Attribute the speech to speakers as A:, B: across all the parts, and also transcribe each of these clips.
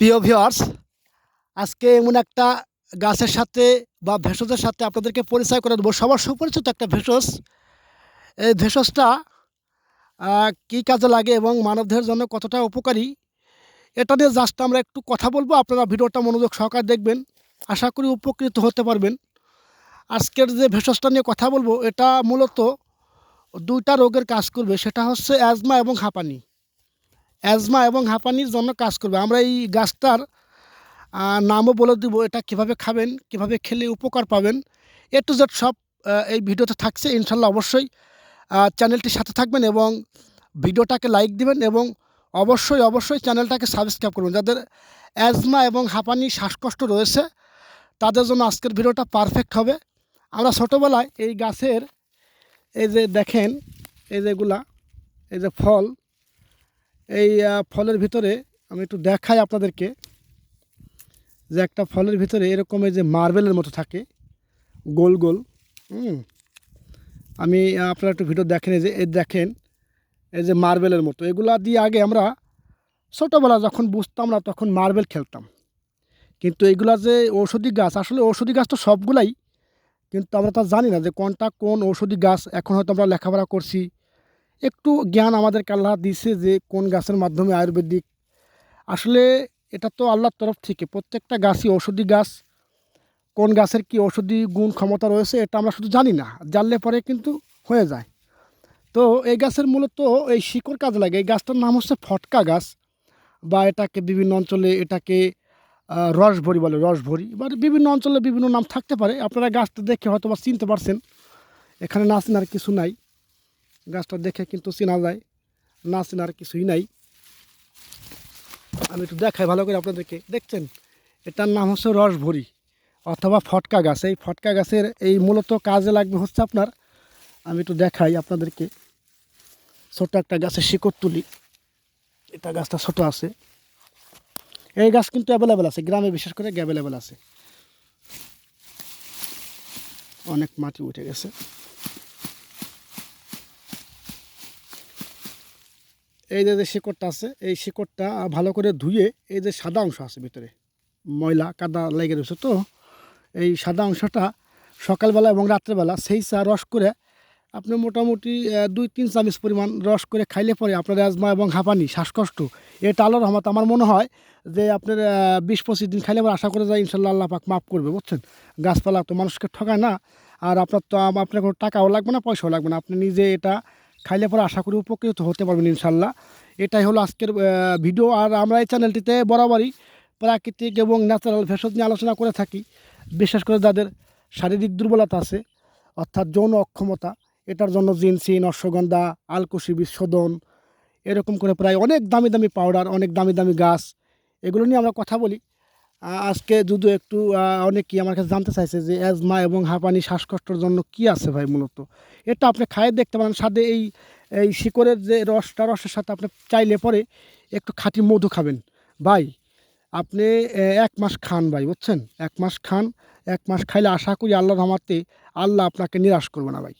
A: প্রিয় ভিউয়ার্স আজকে এমন একটা গাছের সাথে বা ভেষজের সাথে আপনাদেরকে পরিচয় করে দেবো। সবার সুপরিচিত একটা ভেষজ। এই ভেষজটা কী কাজে লাগে এবং মানবদেহের জন্য কতটা উপকারী, এটা নিয়ে জাস্ট আমরা একটু কথা বলব। আপনারা ভিডিওটা মনোযোগ সহকারে দেখবেন। আশা করি উপকৃত হতে পারবেন। আজকের যে ভেষজটা নিয়ে কথা বলব, এটা মূলত দুইটা রোগের কাজ করবে। সেটা হচ্ছে অ্যাজমা এবং হাঁপানি। অ্যাজমা এবং হাঁপানির জন্য কাজ করবে। আমরা এই গাছটার নামও বলে দিব, এটা কীভাবে খাবেন, কীভাবে খেলে উপকার পাবেন। এ টু জেড সব এই ভিডিওতে থাকছে, ইনশাল্লাহ অবশ্যই চ্যানেলটির সাথে থাকবেন এবং ভিডিওটাকে লাইক দিবেন এবং অবশ্যই অবশ্যই চ্যানেলটাকে সাবস্ক্রাইব করবেন। যাদের অ্যাজমা এবং হাঁপানি শ্বাসকষ্ট রয়েছে, তাদের জন্য আজকের ভিডিওটা পারফেক্ট হবে। আমরা ছোটোবেলায় এই গাছের, এই যে দেখেন, এই যেগুলা এই যে ফল এই ফলের ভিতরে আমি একটু দেখাই আপনাদেরকে যে একটা ফলের ভিতরে এরকম এই যে মার্বেলের মতো থাকে, গোল গোল। হুম। আমি আপনারা একটু ভিডিও দেখেন, এই যে, এই দেখেন, এই যে মার্বেলের মতো। এগুলা দিয়ে আগে আমরা ছোটোবেলা যখন বুঝতাম না, তখন মার্বেল খেলতাম। কিন্তু এইগুলা যে ঔষধি গাছ, আসলে ঔষধি গাছ তো সবগুলাই, কিন্তু আমরা তা জানি না যে কোনটা কোন ঔষধি গাছ। এখন হয়তো আমরা লেখাপড়া করছি একটু জ্ঞান আমাদেরকে আল্লাহ দিয়েছে যে কোন গাছের মাধ্যমে আয়ুর্বেদিক। আসলে এটা তো আল্লাহর তরফ থেকে, প্রত্যেকটা গাছই ঔষধি গাছ। কোন গাছের কি ঔষধি গুণ ক্ষমতা রয়েছে এটা আমরা শুধু জানি না, জানলে পরে কিন্তু হয়ে যায়। তো এই গাছের মূলত এই শিকড় কাজে লাগে, এই গাছটার নাম হচ্ছে ফটকা গাছ বা এটাকে বিভিন্ন অঞ্চলে এটাকে রসভরি বলে, রসভরি বা বিভিন্ন অঞ্চলে বিভিন্ন নাম থাকতে পারে। আপনারা গাছটা দেখে হয়তো বা চিনতে পারছেন, এখানে না চেনার কিছু নাই। গাছটা দেখে কিন্তু চেনা যায়। না চেনার কিছুই নাই। আমি একটু দেখাই ভালো করে আপনাদেরকে। দেখছেন? এটার নাম হচ্ছে রসভরি অথবা ফটকা গাছ। এই ফটকা গাছের এই মূলত কাজে লাগবে হচ্ছে আপনার, আমি একটু দেখাই আপনাদেরকে। ছোট একটা গাছের শিকড় তুলি। এটা গাছটা ছোট আছে। এই গাছ কিন্তু অ্যাভেলেবেল আছে। গ্রামে বিশেষ করে অ্যাভেলেবেল আছে। অনেক মাটি উঠে গেছে। এই যে শিকড়টা আছে, এই শিকড়টা ভালো করে ধুয়ে এই যে সাদা অংশ আছে ভিতরে, ময়লা কাদা লেগে রয়েছে তো, এই সাদা অংশটা সকালবেলা এবং রাত্রেবেলা সেই চা রস করে আপনি মোটামুটি দুই তিন চামচ পরিমাণ রস করে খাইলে পরে আপনার অ্যাজমা এবং হাঁপানি, শ্বাসকষ্ট এটা আলোর রহমত আমার মনে হয় যে আপনার বিশ পঁচিশ দিন খাইলে পরে আশা করে যায় ইনশাল্লাহ আল্লাহ পাক মাফ করবে, বুঝছেন? গাছপালা তো মানুষকে ঠকায় না, আর আপনার তো আপনার কোনো টাকাও লাগবে না, পয়সাও লাগবে না, আপনি নিজে এটা খাইলে পরে আশা করি উপকৃত হতে পারবেন ইনশাল্লাহ। এটাই হলো আজকের ভিডিও। আর আমরা এই চ্যানেলটিতে বরাবরই প্রাকৃতিক এবং ন্যাচারাল ভেষজ নিয়ে আলোচনা করে থাকি। বিশেষ করে যাদের শারীরিক দুর্বলতা আছে, অর্থাৎ যৌন অক্ষমতা, এটার জন্য জিনসিন, অশ্বগন্ধা আলকুশি বিশোধন এরকম করে প্রায় অনেক দামি দামি পাউডার অনেক দামি দামি গাছ, এগুলো নিয়ে আমরা কথা বলি। আজকে যদি একটু অনেকেই আমার কাছে জানতে চাইছে যে অ্যাজমা এবং হাঁপানি শ্বাসকষ্টর জন্য কি আছে ভাই মূলত? এটা আপনি খাইয়ে দেখতে পারেন সাথে এই এই শিকড়ের যে রসটা, রসের সাথে আপনি চাইলে পরে একটু খাঁটি মধু খাবেন। ভাই, আপনি এক মাস খান ভাই, বুঝছেন? এক মাস খান, এক মাস খাইলে আশা করি আল্লাহর রহমাতে আল্লাহ আপনাকে নিরাশ করবে না ভাই।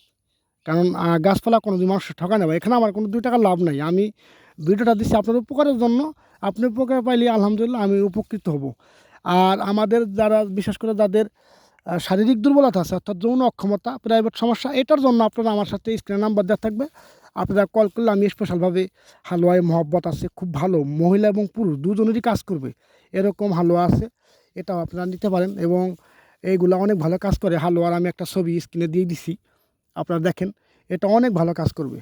A: কারণ গাছপালা কোনো দিন মানুষের ঠকায় না ভাই। এখানে আমার কোনো দুই টাকা লাভ নাই। আমি ভিডিওটা দিচ্ছি আপনার উপকারের জন্য। আপনি উপকার পাইলে আলহামদুলিল্লাহ আমি উপকৃত হব। আর আমাদের যারা, বিশেষ করে যাদের শারীরিক দুর্বলতা আছে, অর্থাৎ যৌন অক্ষমতা প্রাইভেট সমস্যা, এটার জন্য আপনারা আমার সাথে স্ক্রিন নাম্বার দেওয়া থাকবে। আপনারা কল করলে আমি স্পেশালভাবে হালুয়ায় মহব্বত আছে, খুব ভালো, মহিলা এবং পুরুষ, দুজনেরই কাজ করবে। এরকম হালুয়া আছে, এটাও আপনারা নিতে পারেন এবং এইগুলো অনেক ভালো কাজ করে। হালুয়ার আমি একটা ছবি স্ক্রিনে দিয়ে দিছি, আপনারা দেখেন, এটা অনেক ভালো কাজ করবে।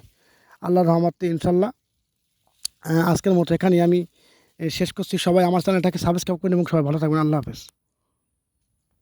A: আল্লাহর রহমতে ইনশাল্লাহ আজকের মতো এখানে আমি শেষ করছি। সবাই আমার চ্যানেলটাকে সাবস্ক্রাইব করুন এবং সবাই ভালো থাকবেন। আল্লাহ হাফেজ।